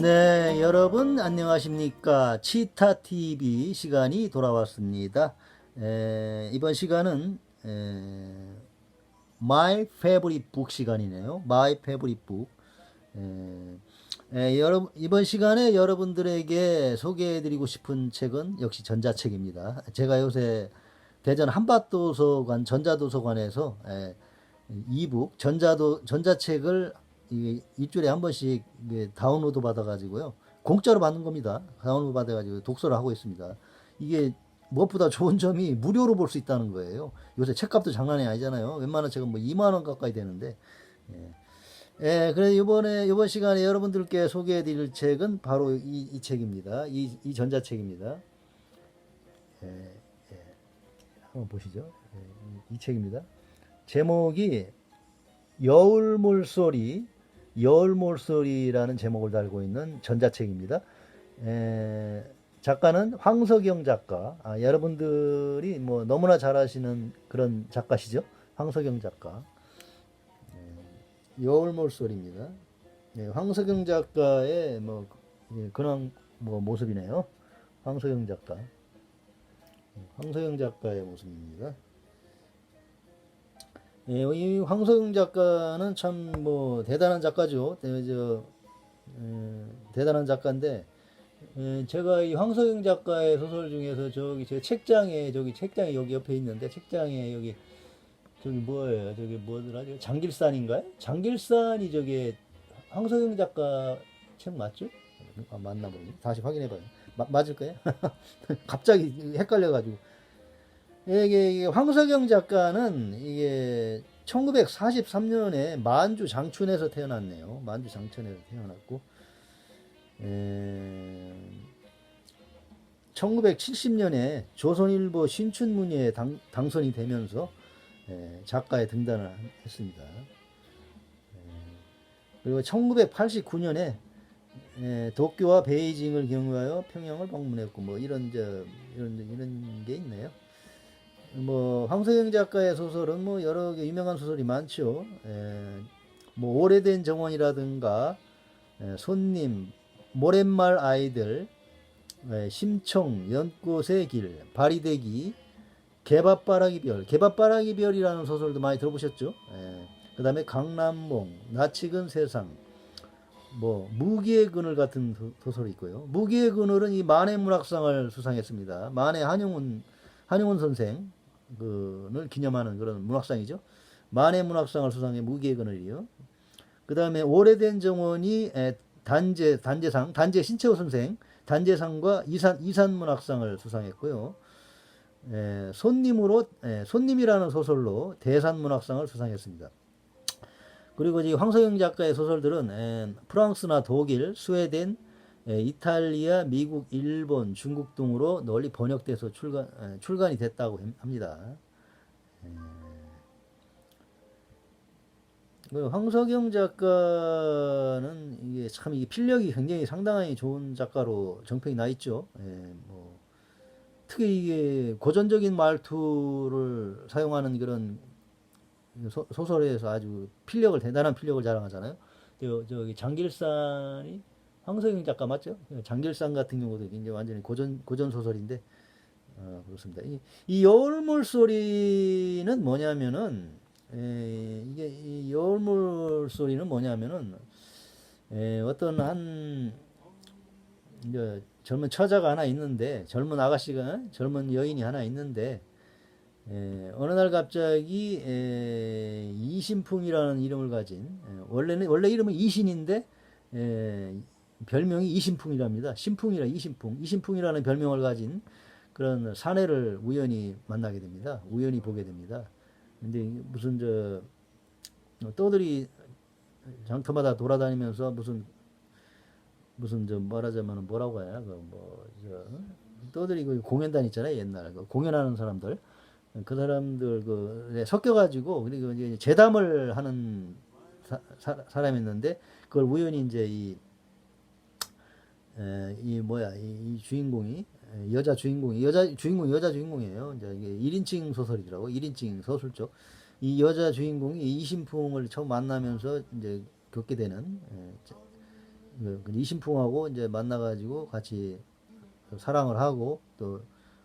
네, 여러분 안녕하십니까? 치타 TV 시간이 돌아왔습니다. 에, 이번 시간은 에, My Favorite Book 시간이네요. My Favorite Book. 에, 에, 여러분 이번 시간에 여러분들에게 소개해드리고 싶은 책은 역시 전자책입니다. 제가 요새 대전 한밭도서관 전자도서관에서 에, 이북 전자도 전자책을 이 일주일에 한 번씩 다운로드 받아가지고요 공짜로 받는 겁니다. 다운로드 받아가지고 독서를 하고 있습니다. 이게 무엇보다 좋은 점이 무료로 볼 수 있다는 거예요. 요새 책값도 장난이 아니잖아요. 웬만한 책은 뭐 2만 원 가까이 되는데. 예. 예, 그래서 이번에 이번 시간에 여러분들께 소개해드릴 책은 바로 이, 이 책입니다. 이, 이 전자책입니다. 예, 예. 한번 보시죠. 예, 이, 이 책입니다. 제목이 여울 물소리, 여울 물소리라는 제목을 달고 있는 전자책입니다. 에, 작가는 황석영 작가. 아, 여러분들이 뭐 너무나 잘 아시는 그런 작가시죠? 황석영 작가. 에, 여울 물소리입니다. 예, 황석영 작가의 뭐 예, 그런 뭐 모습이네요. 황석영 작가. 황석영 작가의 모습입니다. 예, 이 황소영 작가는 참 뭐 대단한 작가죠. 대, 저, 에, 대단한 작가인데 에, 제가 이 황소영 작가의 소설 중에서 저기 제 책장에 저기 책장이 여기 옆에 있는데 책장에 여기 저기 뭐예요? 저기 뭐더라? 저 장길산인가요? 장길산이 저기 황소영 작가 책 맞죠? 아, 맞나 모르겠네. 다시 확인해봐요. 마, 맞을까요? 갑자기 헷갈려가지고. 이게, 이게 황석영 작가는 이게 1943년에 만주 장춘에서 태어났네요. 만주 장춘에서 태어났고, 에, 1970년에 조선일보 신춘문예에 당, 당선이 되면서 에, 작가에 등단을 했습니다. 에, 그리고 1989년에 에, 도쿄와 베이징을 경유하여 평양을 방문했고 뭐 이런 저 이런 이런 게 있네요. 뭐 황소영 작가의 소설은 뭐 여러 개 유명한 소설이 많죠. 에, 뭐 오래된 정원이라든가 에, 손님, 모랫말 아이들, 에, 심청, 연꽃의 길, 바리대기, 개밥바라기 별, 개밥바라기 별이라는 소설도 많이 들어보셨죠? 그 다음에 강남몽, 나치근 세상, 뭐 무기의 그늘 같은 소- 소설이 있고요. 무기의 그늘은 이 만해 문학상을 수상했습니다. 만해 한용운 한용운 선생 그를 기념하는 그런 문학상이죠. 만해 문학상을 수상해 무기의 그늘이요. 그 다음에 오래된 정원이 에, 단재 단재상 단재 신채호 선생 단재상과 이산 이산 문학상을 수상했고요. 에, 손님으로 에, 손님이라는 소설로 대산 문학상을 수상했습니다. 그리고 이 황소영 작가의 소설들은 에, 프랑스나 독일, 스웨덴, 에, 이탈리아, 미국, 일본, 중국 등으로 널리 번역돼서 출간 에, 출간이 됐다고 함- 합니다. 에, 그 황석영 작가는 이게 참 이게 필력이 굉장히 상당히 좋은 작가로 정평이 나 있죠. 예, 뭐 특히 이게 고전적인 말투를 사용하는 그런 소, 소설에서 아주 필력을 대단한 필력을 자랑하잖아요. 저, 저기 장길산이 황석영 작가 맞죠? 장길산 같은 경우도 이제 완전히 고전 고전 소설인데 어, 그렇습니다. 이, 이 여울물 소리는 뭐냐면은 에, 이게 이 여울물 소리는 뭐냐면은 에, 어떤 한 이제 젊은 처자가 하나 있는데 젊은 아가씨가 젊은 여인이 하나 있는데 에, 어느 날 갑자기 에, 이신풍이라는 이름을 가진 에, 원래는 원래 이름은 이신인데 에, 별명이 이신풍이랍니다. 신풍이라 이신풍 이신풍이라는 별명을 가진 그런 사내를 우연히 만나게 됩니다. 우연히 보게 됩니다. 근데 무슨 저 떠들이 장터마다 돌아다니면서 무슨 무슨 저 말하자면 뭐라고 해야 그뭐저 떠들이 그 공연단 있잖아요 옛날 그 공연하는 사람들 그 사람들 그 섞여가지고 그리고 이제 재담을 하는 사, 사, 사람이었는데 그걸 우연히 이제 이, 에, 이 뭐야 이, 이 주인공이 에, 여자 주인공이 여자 주인공 이 여자 주인공이에요. 이제 이게 1인칭 소설이더라고 1인칭 소설 쪽. 이 여자 주인공이 이신풍을 처음 만나면서 이제 겪게 되는 에, 그 이신풍하고 이제 만나가지고 같이 사랑을 하고 또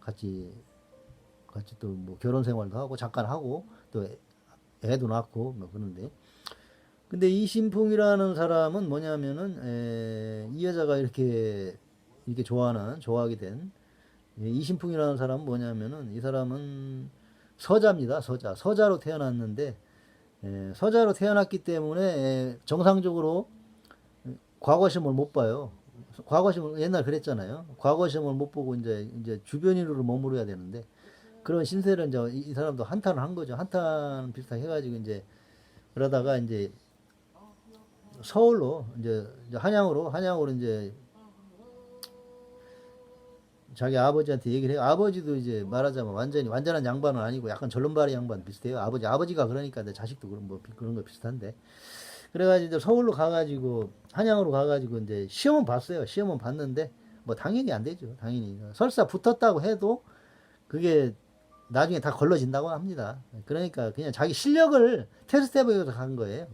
같이 같이 또 뭐 결혼 생활도 하고 잠깐 하고 또 애- 애도 낳고 뭐 그런데 근데 이 신풍이라는 사람은 뭐냐면은 에, 이 여자가 이렇게 이렇게 좋아하는 좋아하게 된 예, 이신풍이라는 사람은 뭐냐면은 이 사람은 서자입니다 서자 서자로 태어났는데 에, 서자로 태어났기 때문에 에, 정상적으로 과거 시험을 못 봐요. 과거 시험을 옛날 그랬잖아요. 과거 시험을 못 보고 이제 이제 주변인으로 머무르야 되는데 그런 신세를 이제 이, 이 사람도 한탄을 한 거죠. 한탄 비슷하게 해가지고 이제 그러다가 이제 서울로 이제 한양으로 한양으로 이제 자기 아버지한테 얘기를 해요. 아버지도 이제 말하자면 완전히 완전한 양반은 아니고 약간 절름발이 양반 비슷해요. 아버지 아버지가 그러니까 내 자식도 그런 뭐 비- 그런 거 비슷한데. 그래가지고 이제 서울로 가가지고 한양으로 가가지고 이제 시험은 봤어요. 시험은 봤는데 뭐 당연히 안 되죠. 당연히 설사 붙었다고 해도 그게 나중에 다 걸러진다고 합니다. 그러니까 그냥 자기 실력을 테스트 해보려고 간 거예요.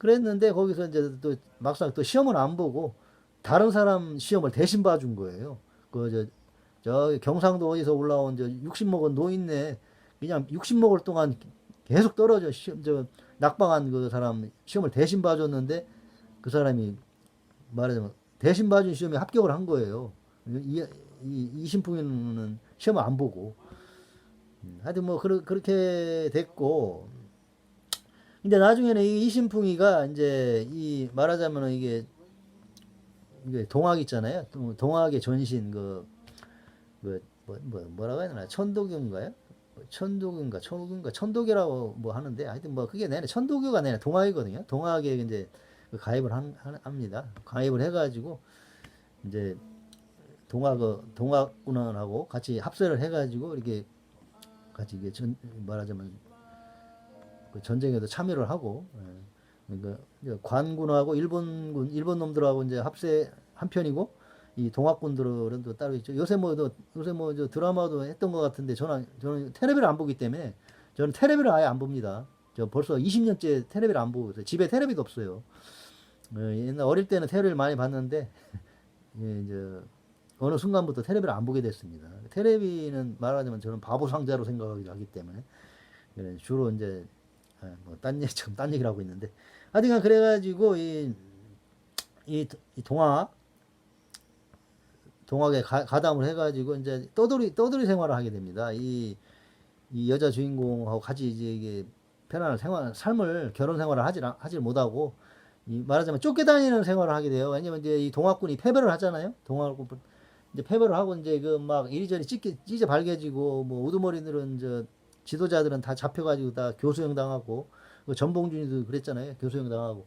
그랬는데 거기서 이제 또 막상 또 시험을 안 보고 다른 사람 시험을 대신 봐준 거예요. 그저 저 경상도 어디서 올라온 저 60먹은 노인네 그냥 60먹을 동안 계속 떨어져 시험 저 낙방한 그 사람 시험을 대신 봐줬는데 그 사람이 말하자면 대신 봐준 시험에 합격을 한 거예요. 이, 이, 이 신풍이는 시험을 안 보고 음, 하여튼 뭐 그러, 그렇게 됐고 근데 나중에는 이 이신풍이가 이제 이 말하자면 이게 이게 동학 있잖아요. 동- 동학의 전신 그, 그 뭐, 뭐, 뭐라고 해야 되나 천도교인가요? 뭐 천도교인가 천도교인가 천도교라고 뭐 하는데 하여튼 뭐 그게 내내 천도교가 내내 동학이거든요. 동학에 이제 그 가입을 한, 한- 합니다. 가입을 해가지고 이제 동학 동학군원하고 같이 합세를 해가지고 이렇게 같이 이게 전 말하자면 그 전쟁에도 참여를 하고 예. 그러니까 관군하고 일본군 일본 놈들하고 이제 합세 한 편이고 이 동학군들은 또 따로 있죠. 요새 뭐 또- 요새 뭐 저 드라마도 했던 것 같은데 저는 저는 텔레비를 안 보기 때문에 저는 텔레비를 아예 안 봅니다. 저 벌써 20년째 텔레비를 안 보고 있어요. 집에 텔레비도 없어요. 어, 옛날 어릴 때는 텔레비를 많이 봤는데 예, 이제 어느 순간부터 텔레비를 안 보게 됐습니다. 텔레비는 말하자면 저는 바보 상자로 생각하기 때문에 예, 주로 이제 아, 뭐딴 얘기 지금 딴 얘기를 하고 있는데 하여튼간 그래가지고 이, 이, 이 동학 동학에 가, 가담을 해가지고 이제 떠돌이 떠돌이 생활을 하게 됩니다. 이, 이 여자 주인공하고 같이 이제 이게 편안한 생활 삶을 결혼 생활을 하지 하질 못하고 이 말하자면 쫓겨다니는 생활을 하게 돼요. 왜냐면 이제 이 동학군이 패배를 하잖아요. 동학군 이제 패배를 하고 이제 그 막 이리저리 찢게 찢어 발개지고 뭐 우두머리들은 저 지도자들은 다 잡혀가지고 다 교수형 당하고 그 전봉준이도 그랬잖아요. 교수형 당하고.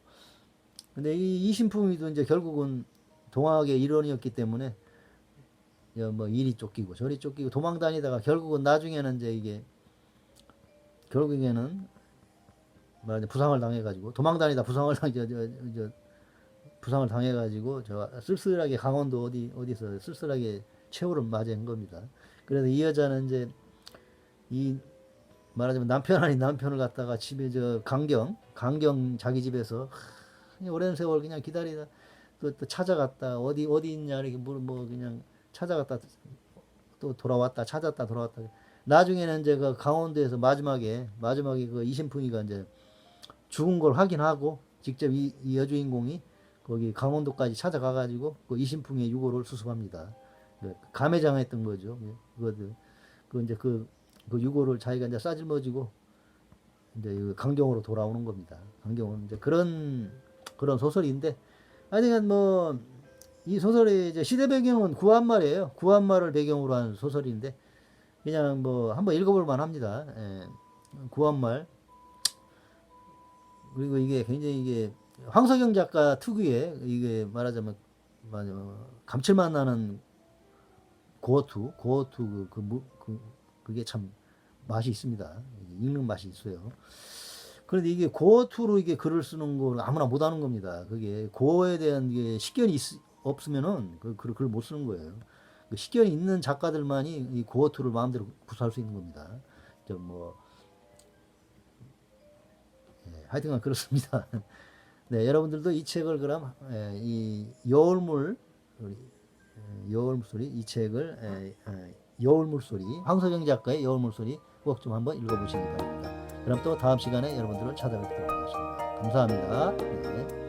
근데 이 이신풍이도 이제 결국은 동학의 일원이었기 때문에 여, 뭐 이리 쫓기고 저리 쫓기고 도망 다니다가 결국은 나중에는 이제 이게 결국에는 말하자 부상을 당해가지고 도망 다니다 부상을 당, 저, 저, 저, 부상을 당해가지고 저 쓸쓸하게 강원도 어디 어디서 쓸쓸하게 최후를 맞이한 겁니다. 그래서 이 여자는 이제 이 말하자면 남편 아닌 남편을 갖다가 집에 저 강경 강경 자기 집에서 오랜 세월 그냥 기다리다 또, 또 찾아갔다. 어디 어디 있냐 이렇게 뭐, 뭐 그냥 찾아갔다. 또 돌아왔다. 찾았다. 돌아왔다. 나중에는 이제 그 강원도에서 마지막에 마지막에 그 이신풍이가 이제 죽은 걸 확인하고 직접 이, 이 여주인공이 거기 강원도까지 찾아가가지고 그 이신풍의 유골을 수습합니다. 그 감회장했던 거죠. 그거들. 그 이제 그, 그 유골을 자기가 이제 싸질머지고 이제 그 강경으로 돌아오는 겁니다. 강경은 이제 그런 그런 소설인데 하여튼 뭐이 소설의 이제 시대 배경은 구한말이에요. 구한말을 배경으로 한 소설인데 그냥 뭐 한번 읽어볼 만합니다. 예. 구한말 그리고 이게 굉장히 이게 황석영 작가 특유의 이게 말하자면 맞아 감칠맛 나는 고어투 고어투 그, 그, 무- 그 그게 참 맛이 있습니다. 읽는 맛이 있어요. 그런데 이게 고어투로 이게 글을 쓰는 거 아무나 못 하는 겁니다. 그게 고어에 대한 게 식견이 있, 없으면은 그 글을 글을 못 쓰는 거예요. 그 식견이 있는 작가들만이 이 고어투를 마음대로 구사할 수 있는 겁니다. 저뭐 예, 하여튼간 그렇습니다. 네, 여러분들도 이 책을 그럼 에, 이 여울물 에, 여울물 소리 이 책을 에, 에, 여울 물 소리 황소경 작가의 여울 물 소리 꼭 좀 한번 읽어보시기 바랍니다. 그럼 또 다음 시간에 여러분들을 찾아뵙도록 하겠습니다. 감사합니다. 네.